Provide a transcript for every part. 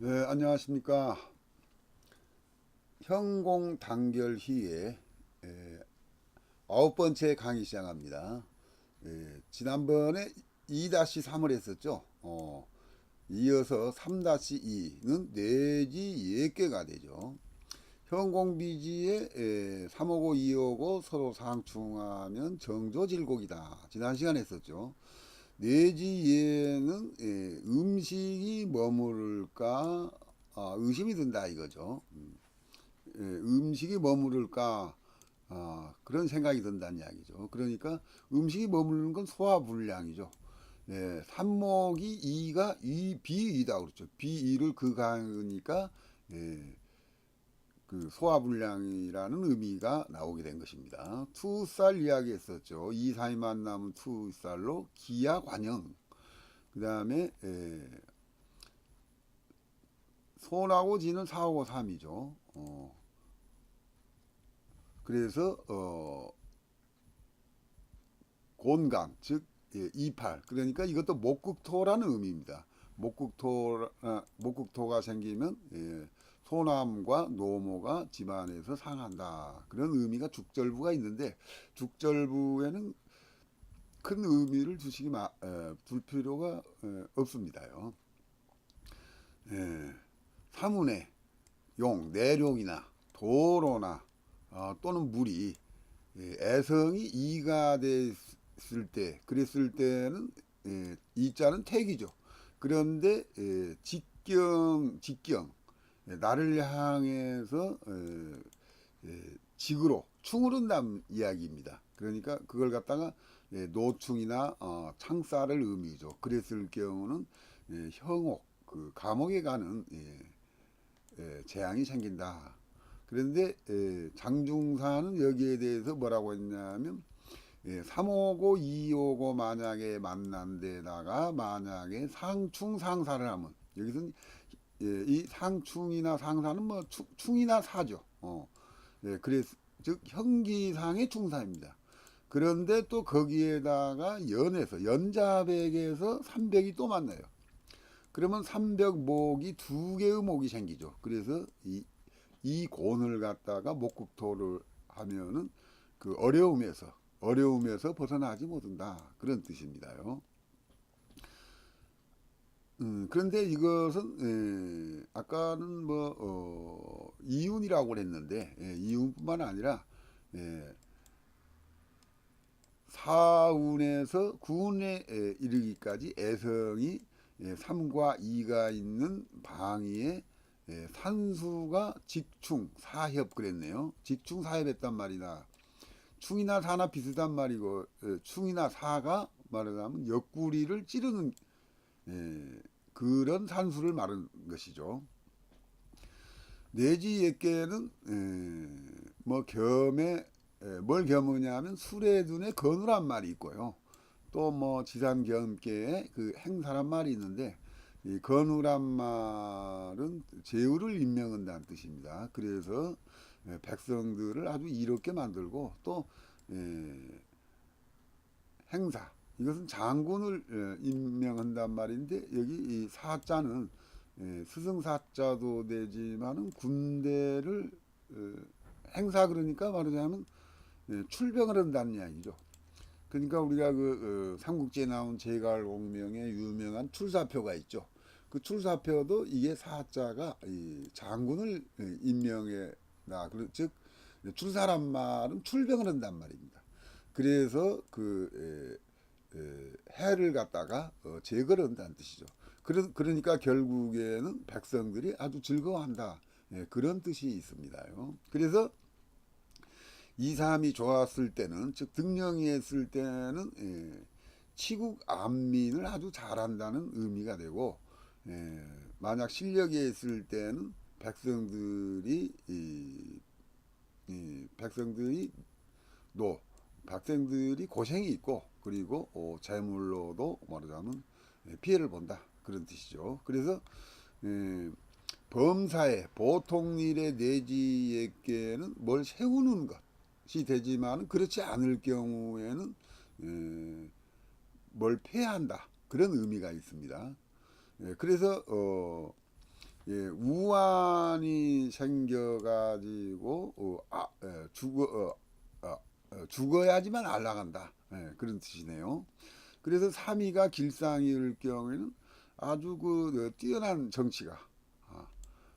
네, 안녕하십니까. 현공 단결희의 에, 아홉 번째 강의 시작합니다. 에, 지난번에 2-3을 했었죠. 어, 이어서 3-2는 내지 10개가 되죠. 현공비지에 에, 3오고 2오고 서로 상충하면 정조질곡이다. 지난 시간에 했었죠. 내지에는 예, 음식이 머무를까 아, 의심이 든다 이거죠. 음, 예, 음식이 머무를까 아, 그런 생각이 든다는 이야기죠. 그러니까 음식이 머무르는 건 소화불량이죠. 예, 삼목이 이가 이 비이다 그렇죠. 비이를 극하니까 예, 그 소화 불량이라는 의미가 나오게 된 것입니다. 투쌀 이야기 했었죠. 이 사이 만 남은 투쌀로 기야 관영. 그 다음에 손하고 지는 4하고 3이죠. 어. 그래서 어, 곤강 즉 예, 이팔 그러니까 이것도 목국토라는 의미입니다. 목국토 아, 목국토가 생기면 예, 소남과 노모가 집안에서 상한다. 그런 의미가 죽절부가 있는데 죽절부에는 큰 의미를 두시기 마, 에, 둘 필요가 에, 없습니다요. 에, 사문에 용, 내룡이나 도로나 어, 또는 물이 예, 애성이 이가 됐을 때, 그랬을 때는 예, 이자는 택이죠. 그런데 예, 직경, 직경 예, 나를 향해서 직으로 충으른다는 이야기입니다. 그러니까 그걸 갖다가 예, 노충이나 어, 창사를 의미죠. 그랬을 경우는 예, 형옥, 그 감옥에 가는 예, 예, 재앙이 생긴다. 그런데 예, 장중사는 여기에 대해서 뭐라고 했냐면 예, 3오고 2오고 만약에 만난 데다가 만약에 상충 상사를 하면 여기서는 예, 이 상충이나 상사는 뭐 충, 충이나 사죠. 어. 예, 그래서 즉 형기상의 충사입니다. 그런데 또 거기에다가 연에서 연자백에서 삼백이 또 만나요. 그러면 삼백목이 두 개의 목이 생기죠. 그래서 이, 이 곤을 갖다가 목국토를 하면은 그 어려움에서 어려움에서 벗어나지 못한다 그런 뜻입니다요. 음, 그런데 이것은 에, 아까는 뭐 어, 이윤이라고 했는데 예, 이윤뿐만 아니라 예, 사운에서 구운에 에, 이르기까지 애성이 예, 3과 2가 있는 방위에 예, 산수가 직충 사협 그랬네요. 직충 사협했단 말이다. 충이나 사나 비슷한 말이고 예, 충이나 사가 말하자면 옆구리를 찌르는 예, 그런 산수를 말한 것이죠. 내지 옛개는 예, 뭐 겸에 예, 뭘 겸으냐면 수레둔의 건우란 말이 있고요. 또 뭐 지산 겸께의 그 행사란 말이 있는데 이 건우란 말은 제후를 임명한다는 뜻입니다. 그래서 예, 백성들을 아주 이롭게 만들고 또 예, 행사 이것은 장군을 예, 임명한단 말인데 여기 이 사자는 예, 스승 사자도 되지만은 군대를 어, 행사 그러니까 말하자면 예, 출병을 한다는 이야기죠. 그러니까 우리가 그 어, 삼국지에 나온 제갈공명의 유명한 출사표가 있죠. 그 출사표도 이게 사자가 이 장군을 예, 임명해나 즉 출사란 말은 출병을 한단 말입니다. 그래서 그 해를 갖다가 어, 제거를 한다는 뜻이죠. 그러, 그러니까 결국에는 백성들이 아주 즐거워한다. 예, 그런 뜻이 있습니다요. 그래서 이 사람이 좋았을 때는 즉 등령이 했을 때는 예, 치국 안민을 아주 잘한다는 의미가 되고 예, 만약 실력이 있을 때는 백성들이 이, 이 백성들이 노 백성들이 고생이 있고 그리고 어, 재물로도 말하자면 예, 피해를 본다 그런 뜻이죠. 그래서 예, 범사에 보통 일의 내지에게는 뭘 세우는 것이 되지만 그렇지 않을 경우에는 예, 뭘 폐한다 그런 의미가 있습니다. 예, 그래서 어, 예, 우환이 생겨가지고 어, 아, 예, 죽어 어, 어, 어, 죽어야지만 알라간다 예, 그런 뜻이네요. 그래서 삼위가 길상일 경우에는 아주 그 어, 뛰어난 정치가 아,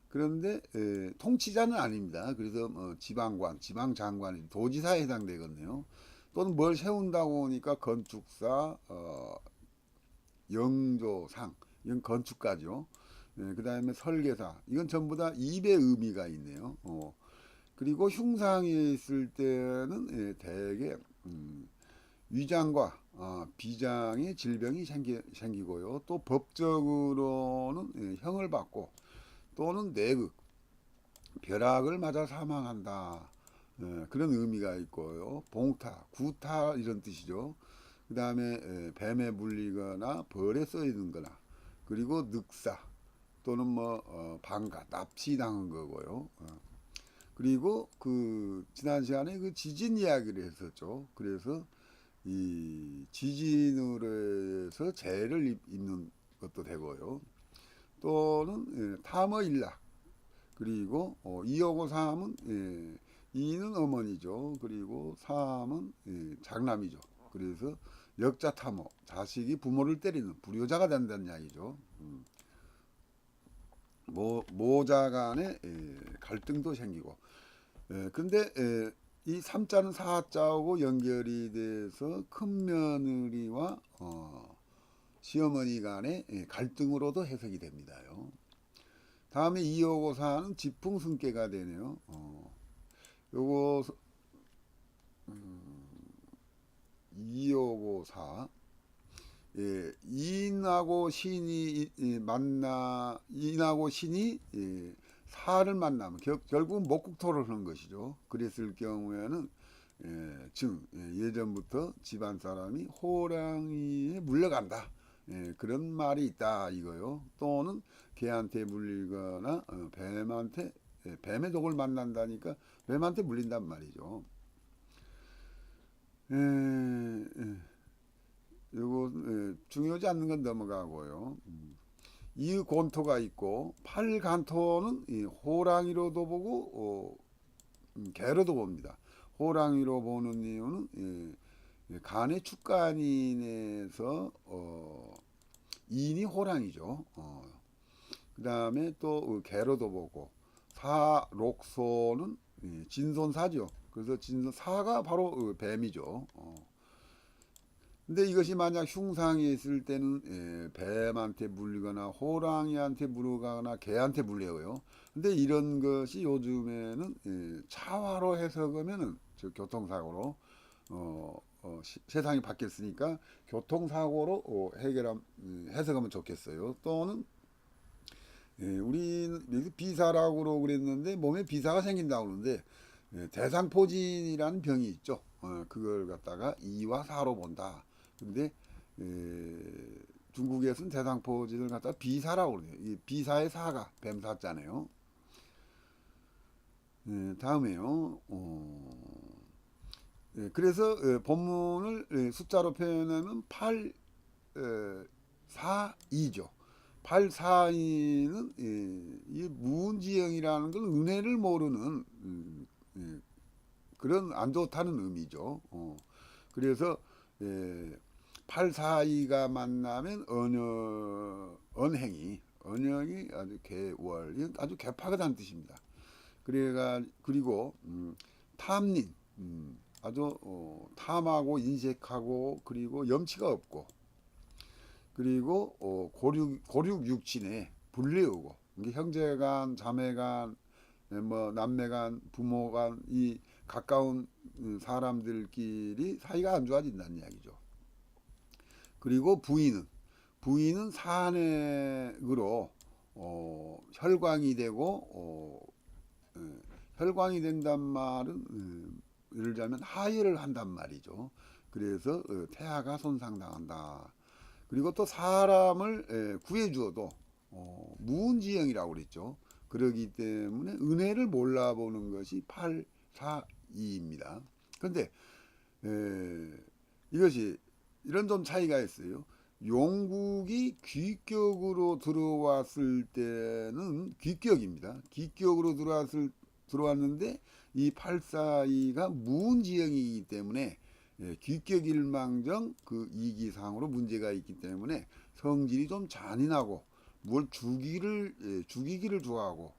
그런데 에, 통치자는 아닙니다. 그래서 뭐 지방관, 지방장관이 도지사에 해당되겠네요. 또는 뭘 세운다고 하니까 건축사, 어, 영조상, 이건 건축가죠. 예, 그 다음에 설계사, 이건 전부 다 입의 의미가 있네요. 어, 그리고 흉상에 있을 때는 예, 대개 음, 위장과 아, 비장의 질병이 생기, 생기고요. 또 법적으로는 예, 형을 받고 또는 내극, 벼락을 맞아 사망한다. 예, 그런 의미가 있고요. 봉타, 구타 이런 뜻이죠. 그 다음에 뱀에 물리거나 벌에 쏘이는거나 그리고 늑사 또는 뭐 어, 방가, 납치당한 거고요. 어. 그리고 그 지난 시간에 그 지진 이야기를 했었죠. 그래서 이 지진으로 해서 재해를 입- 입는 것도 되고요. 또는 예, 탐어 일락 그리고 어, 이하고 삼은 예, 이는 어머니죠. 그리고 삼은 예, 장남이죠. 그래서 역자 탐어 자식이 부모를 때리는 불효자가 된다는 이야기죠. 음. 모, 모자 간의 예, 갈등도 생기고 예, 근데 예, 이 삼자는 사자하고 연결이 돼서 큰 며느리와 어, 시어머니 간의 예, 갈등으로도 해석이 됩니다요. 다음에 이호고 사는 지풍승계가 되네요. 어, 요거 음, 이호고 사 예, 인하고 신이 이- 만나 인하고 신이 예, 사를 만나면 결, 결국 목국토를 하는 것이죠. 그랬을 경우에는 예, 즉 예, 전부터 집안 사람이 호랑이에 물려간다. 예, 그런 말이 있다 이거요. 또는 개한테 물리거나 어, 뱀한테 예, 뱀의 독을 만난다니까 뱀한테 물린단 말이죠. 예, 예. 요거 예, 중요하지 않는 건 넘어가고요. 음. 이 곤토가 있고 팔간토는 이 호랑이로도 보고 어, 음, 개로도 봅니다. 호랑이로 보는 이유는 예, 예, 간의 축간인에서 어, 인이 호랑이죠. 어, 그 다음에 또 어, 개로도 보고 사 록소는 예, 진손사죠. 그래서 진손 사가 바로 어, 뱀이죠. 어. 근데 이것이 만약 흉상에 있을 때는 예, 뱀한테 물리거나 호랑이한테 물어가거나 개한테 물려요. 근데 이런 것이 요즘에는 예, 차화로 해석하면은 즉 교통사고로 어, 어, 시- 세상이 바뀌었으니까 교통사고로 어, 해결함 음, 해석하면 좋겠어요. 또는 예, 우리는 여기 비사라고 그랬는데 몸에 비사가 생긴다고 그러는데 예, 대상포진이라는 병이 있죠. 어, 그걸 갖다가 이와 사로 본다. 근데 예, 중국에서는 대상포진을 갖다가 비사라고 그래요. 이 비사의 사가 뱀사자네요. 예, 다음에요. 어, 예, 그래서 예, 본문을 예, 숫자로 표현하면 8, 예, 4, 2죠. 8, 4, 2는 예, 이 무운지형이라는 건 은혜를 모르는 음, 예, 그런 안 좋다는 의미죠. 어, 그래서 예, 8, 4, 2가 만나면 언어, 언행이 언형이 아주 개월 아주 개파하다는 뜻입니다. 그래가 그리고 음, 탐린 음, 아주 어, 탐하고 인색하고 그리고 염치가 없고 그리고 어, 고륙 고륙 육친에 불리우고 이게 형제간 자매간 예, 뭐 남매간 부모간 이 가까운 음, 사람들끼리 사이가 안 좋아진다는 이야기죠. 그리고 부인은 부인은 산액으로 어, 혈광이 되고 어, 예, 혈광이 된단 말은 음, 예를 들자면 하혈을 한단 말이죠. 그래서 어, 태아가 손상당한다. 그리고 또 사람을 예, 구해주어도 어, 무운지형이라고 그랬죠. 그러기 때문에 은혜를 몰라보는 것이 8, 4, 2입니다. 그런데 에, 이것이 이런 좀 차이가 있어요. 용국이 귀격으로 들어왔을 때는 귀격입니다. 귀격으로 들어왔을 들어왔는데 이 842가 무운지형이기 때문에 예, 귀격일망정 그 이기상으로 문제가 있기 때문에 성질이 좀 잔인하고 뭘 죽이를 예, 죽이기를 좋아하고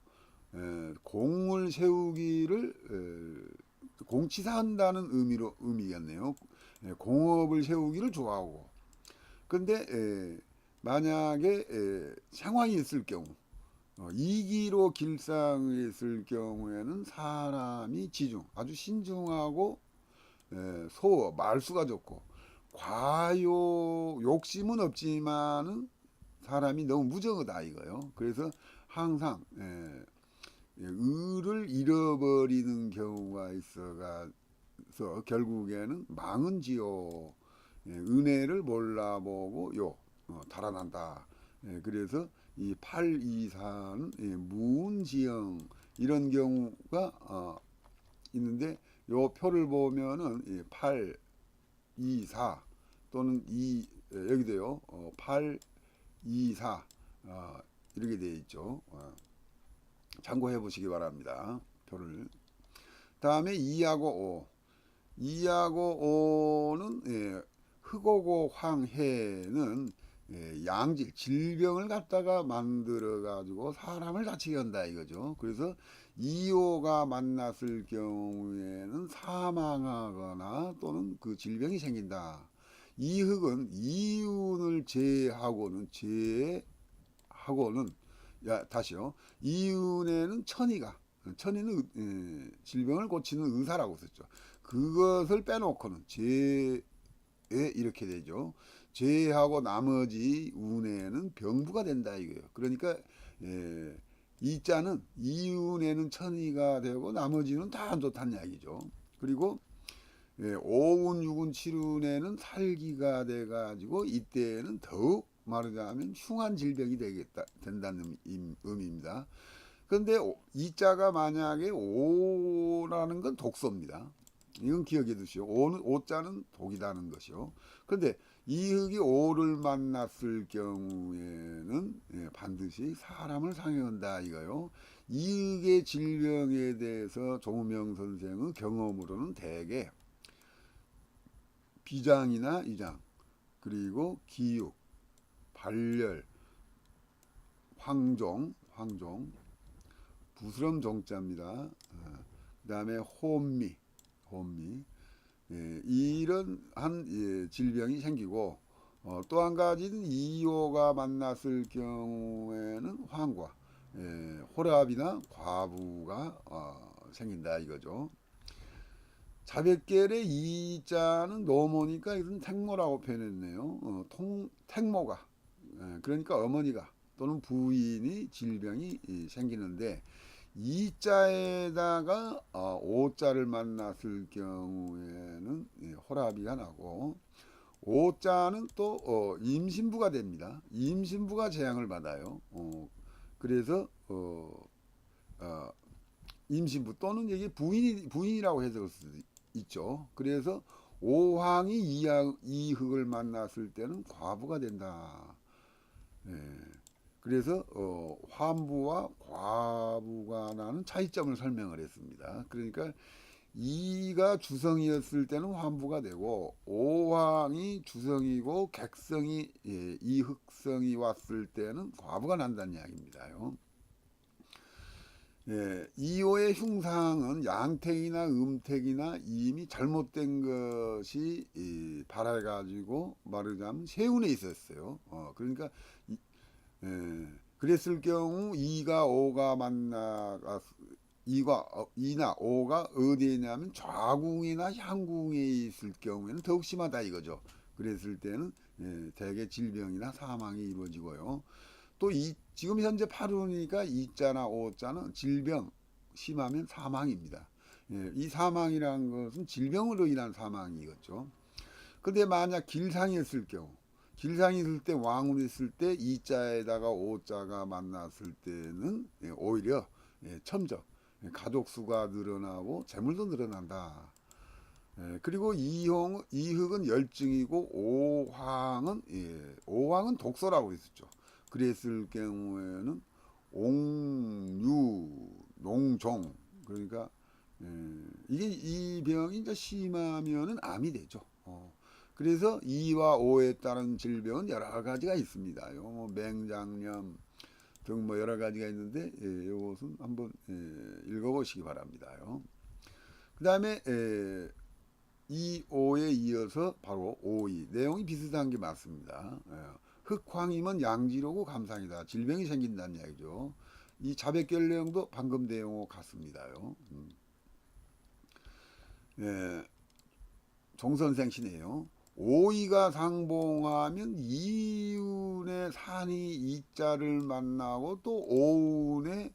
예, 공을 세우기를 예, 공치사한다는 의미로 의미겠네요. 예, 공업을 세우기를 좋아하고 근데 에, 만약에 에, 상황이 있을 경우 어, 이기로 길상했을 경우에는 사람이 지중 아주 신중하고 에, 소어 말수가 좋고 과요 욕심은 없지만은 사람이 너무 무정하다 이거요. 그래서 항상 에, 예, 의를 잃어버리는 경우가 있어가 서 결국에는 망은지요. 예, 은혜를 몰라보고 요 어, 달아난다. 예, 그래서 이 824는 예, 무운지형 이런 경우가 어, 있는데 요 표를 보면은 예, 8, 2, 4 또는 2 예, 여기도요. 어, 8, 2, 4 어, 이렇게 되어 있죠. 어, 참고해 보시기 바랍니다. 표를. 다음에 2하고 5. 2하고 5는 예, 흑오고 황해는 예, 양질 질병을 갖다가 만들어 가지고 사람을 다치게 한다 이거죠. 그래서 이호가 만났을 경우에는 사망하거나 또는 그 질병이 생긴다. 이흑은 이윤을 제하고는 제하고는 야 다시요. 이윤에는 천이가 천이는 의- 예, 질병을 고치는 의사라고 썼죠. 그것을 빼놓고는 제에 이렇게 되죠. 제하고 나머지 운에는 병부가 된다 이거예요. 그러니까 예, 이자는 이운에는 천이가 되고 나머지는 다 안 좋다는 이야기죠. 그리고 예, 오운, 육운, 칠운에는 살기가 돼가지고 이때에는 더욱 말하자면 흉한 질병이 되겠다 된다는 임- 의미입니다. 그런데 이자가 만약에 오라는 건 독소입니다. 이건 기억해 두시오. 오는 오자는 독이라는 것이요. 그런데 이흑이 오를 만났을 경우에는 예, 반드시 사람을 상해한다 이거요. 이흑의 질병에 대해서 조무명 선생의 경험으로는 대개 비장이나 이장 그리고 기육, 발열, 황종, 황종, 부스럼 종자입니다. 어, 그다음에 혼미, 혼미 예, 이런 한 예, 질병이 생기고 어, 또 한 가지는 이호가 만났을 경우에는 황과 예, 호랍이나 과부가 어, 생긴다 이거죠. 자백결의 이자는 넘어니까 이건 택모라고 표현했네요. 어, 통, 택모가 예, 그러니까 어머니가 또는 부인이 질병이 이, 생기는데 이자에다가 어, 오자를 만났을 경우에는 예, 호라비가 나고 오자는 또 어, 임신부가 됩니다. 임신부가 재앙을 받아요. 어, 그래서 어, 어, 임신부 또는 이게 부인이 부인이라고 해석할 수도 있죠. 그래서 오황이 이하, 이흑을 만났을 때는 과부가 된다. 예. 그래서 어, 환부와 과부가 나는 차이점을 설명을 했습니다. 그러니까 이가 주성이었을 때는 환부가 되고 오황이 주성이고 객성이 예, 이흑성이 왔을 때는 과부가 난다는 이야기입니다요. 예, 이호의 흉상은 양택이나 음택이나 이미 잘못된 것이 이, 발해가지고 말하자면 세운에 있었어요. 어, 그러니까 이, 예, 그랬을 경우 이가 오가 만나가 이가 어, 이나 오가 어디에 있냐면 좌궁이나 향궁에 있을 경우에는 더욱 심하다 이거죠. 그랬을 때는 예, 대개 질병이나 사망이 이루어지고요. 또 이 지금 현재 8운이니까 이자나 오자는 질병 심하면 사망입니다. 예, 이 사망이라는 것은 질병으로 인한 사망이겠죠. 근데 만약 길상이었을 경우 길상이 있을 때 왕으로 있을 때 이자에다가 오자가 만났을 때는 예, 오히려 예, 첨적 예, 가족 수가 늘어나고 재물도 늘어난다. 예, 그리고 이홍, 이흑은 열증이고 오황은 예, 오황은 독소라고 했었죠. 그랬을 경우에는 옹유, 농종 그러니까 예, 이게 이 병이 심하면은 암이 되죠. 어. 그래서 이와 오에 따른 질병은 여러 가지가 있습니다. 요뭐 맹장염 등 뭐 여러 가지가 있는데 예, 이것은 한번 예, 읽어보시기 바랍니다요. 그 다음에 예, 이 오에 이어서 바로 오이 내용이 비슷한 게 맞습니다. 예, 흑황이면 양지로고 감상이다. 질병이 생긴다는 이야기죠. 이 자백결례형도 방금 내용과 같습니다요. 음. 예, 종 선생 시네요. 오이가 상봉하면 이운의 산이 이자를 만나고 또 오운의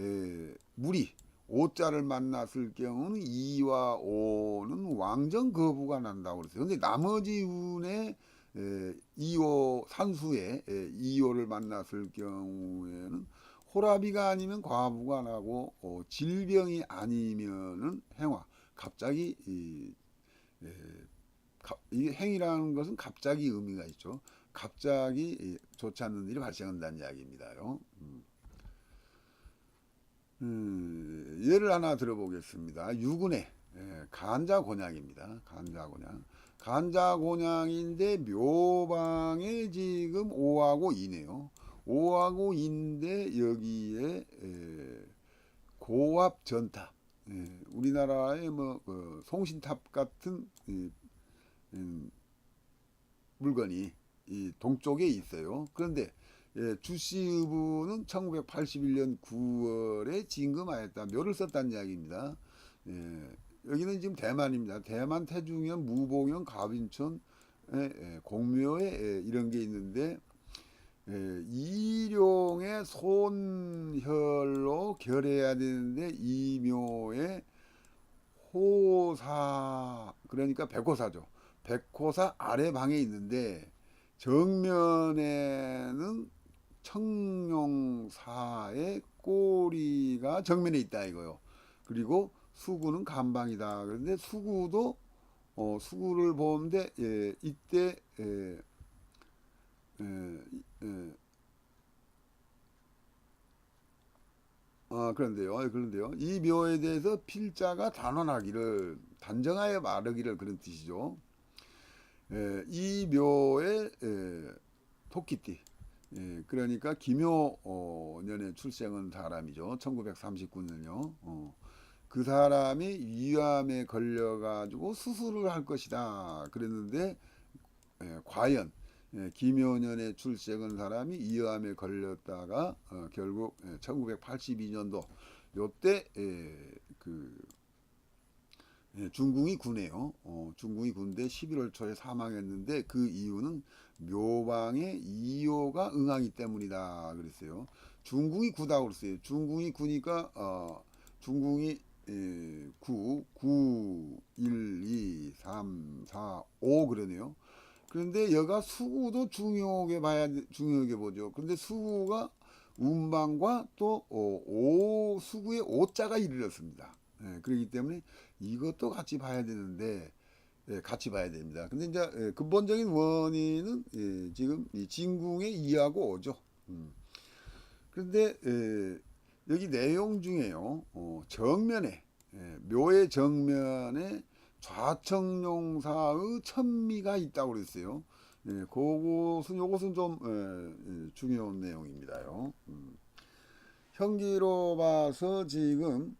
에, 물이 오자를 만났을 경우는 이와 오는 왕정 거부가 난다고 그랬어요. 근데 나머지 운의 에, 이오 산수에 에, 이오를 만났을 경우에는 호라비가 아니면 과부가 나고 어, 질병이 아니면은 행화 갑자기 이, 에, 가- 이 행위라는 것은 갑자기 의미가 있죠. 갑자기 이, 좋지 않는 일이 발생한다는 이야기입니다요. 음. 음, 예를 하나 들어보겠습니다. 유군의 예, 간자곤양입니다. 간자곤양. 간자곤양인데 묘방에 지금 5하고 2네요. 5하고 2인데 여기에 에, 고압 전탑. 예, 우리나라의 뭐 그 송신탑 같은 이, 음, 물건이 이 동쪽에 있어요. 그런데 예, 주씨 의부는 1981년 9월에 진금하였다. 묘를 썼다는 이야기입니다. 예, 여기는 지금 대만입니다. 대만 태중현 무봉현 가빈촌 에, 에, 공묘에 에, 이런 게 있는데 에, 이룡의 손혈로 결해야 되는데 이묘의 호사 그러니까 백호사죠. 백호사 아래 방에 있는데 정면에는 청룡사의 꼬리가 정면에 있다 이거요. 그리고 수구는 간방이다. 그런데 수구도 어, 수구를 보는데 예, 이때 예, 예, 예. 아 그런데요, 아, 그런데요. 이 묘에 대해서 필자가 단언하기를 단정하여 말하기를 그런 뜻이죠. 예, 이 묘에 예, 토끼띠. 예, 그러니까 김효 어, 년에 출생한 사람이죠. 1939년요. 어. 그 사람이 위암에 걸려가지고 수술을 할 것이다. 그랬는데 예, 과연 예, 김효년에 출생한 사람이 위암에 걸렸다가 어, 결국 예, 1982년도 요때 예, 그 예, 중궁이 군에요. 어, 중궁이 군대 11월 초에 사망했는데 그 이유는 묘방에 이호가 응하기 때문이다 그랬어요. 중궁이 구다고 그랬어요. 중궁이 구니까 어, 중궁이 예, 9, 9, 1, 2, 3, 4, 5 그러네요. 그런데 여가 수구도 중요하게 봐야 돼- 중요하게 보죠. 근데 수구가 운방과 또 어, 오 수구의 오자가 이르렀습니다. 예, 그렇기 때문에 이것도 같이 봐야 되는데 예, 같이 봐야 됩니다. 근데 이제 예, 근본적인 원인은 예, 지금 이 진궁의 이하고 오죠. 음. 그런데 예, 여기 내용 중에요. 어, 정면에 예, 묘의 정면에 좌청룡사의 천미가 있다고 그랬어요. 예, 그것은 요것은 좀 예, 예, 중요한 내용입니다요. 음. 형기로 봐서 지금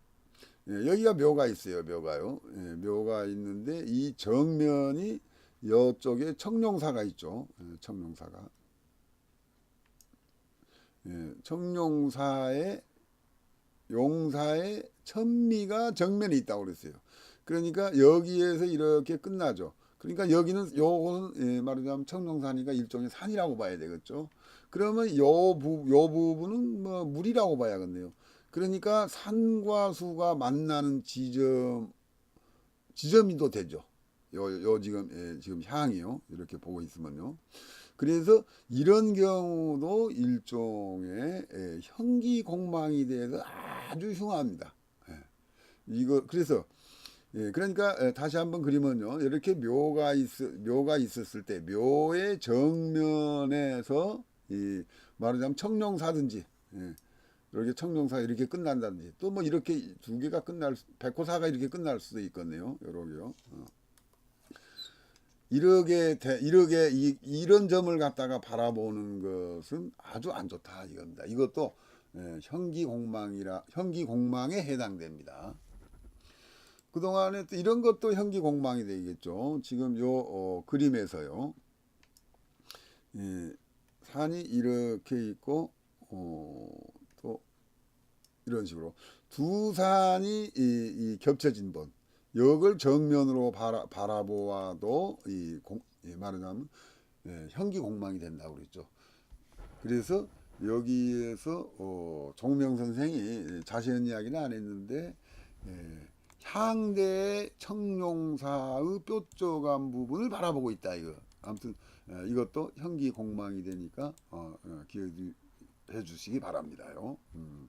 예, 여기가 묘가 있어요. 묘가요. 예, 묘가 있는데 이 정면이 이쪽에 청룡사가 있죠. 예, 청룡사가. 예, 청룡사의 용사의 천미가 정면에 있다고 그랬어요. 그러니까 여기에서 이렇게 끝나죠. 그러니까 여기는 요거는 예, 말하자면 청룡산이가 일종의 산이라고 봐야 되겠죠. 그러면 요, 부, 요 부분은 뭐 물이라고 봐야겠네요. 그러니까 산과 수가 만나는 지점 지점이도 되죠. 요, 요 지금 예, 지금 향이요. 이렇게 보고 있으면요. 그래서 이런 경우도 일종의 예, 현기 공망이 돼서 아주 흉합니다. 예. 이거 그래서 예, 그러니까 에, 다시 한번 그리면요. 이렇게 묘가 있 묘가 있었을 때 묘의 정면에서 이 말하자면 청룡사든지 예, 이렇게 청룡사 이렇게 끝난다든지 또 뭐 이렇게 두 개가 끝날 수- 백호사가 이렇게 끝날 수도 있겠네요. 요렇게요. 어. 이렇게 대, 이렇게 이, 이런 점을 갖다가 바라보는 것은 아주 안 좋다 이겁니다. 이것도 예, 현기공망이라 현기공망에 해당됩니다. 그 동안에 또 이런 것도 현기공망이 되겠죠. 지금 요 어, 그림에서요. 예, 산이 이렇게 있고 어, 또 이런 식으로 두 산이 이, 이 겹쳐진 번 역을 정면으로 바라, 바라보아도 이 공, 예, 말하자면 예, 현기 공망이 된다고 그랬죠. 그래서 여기에서 어, 종명 선생이 자세한 이야기는 안 했는데 예, 향대의 청룡사의 뾰족한 부분을 바라보고 있다 이거. 아무튼 예, 이것도 현기 공망이 되니까 어, 어, 기억해 주시기 바랍니다요. 음.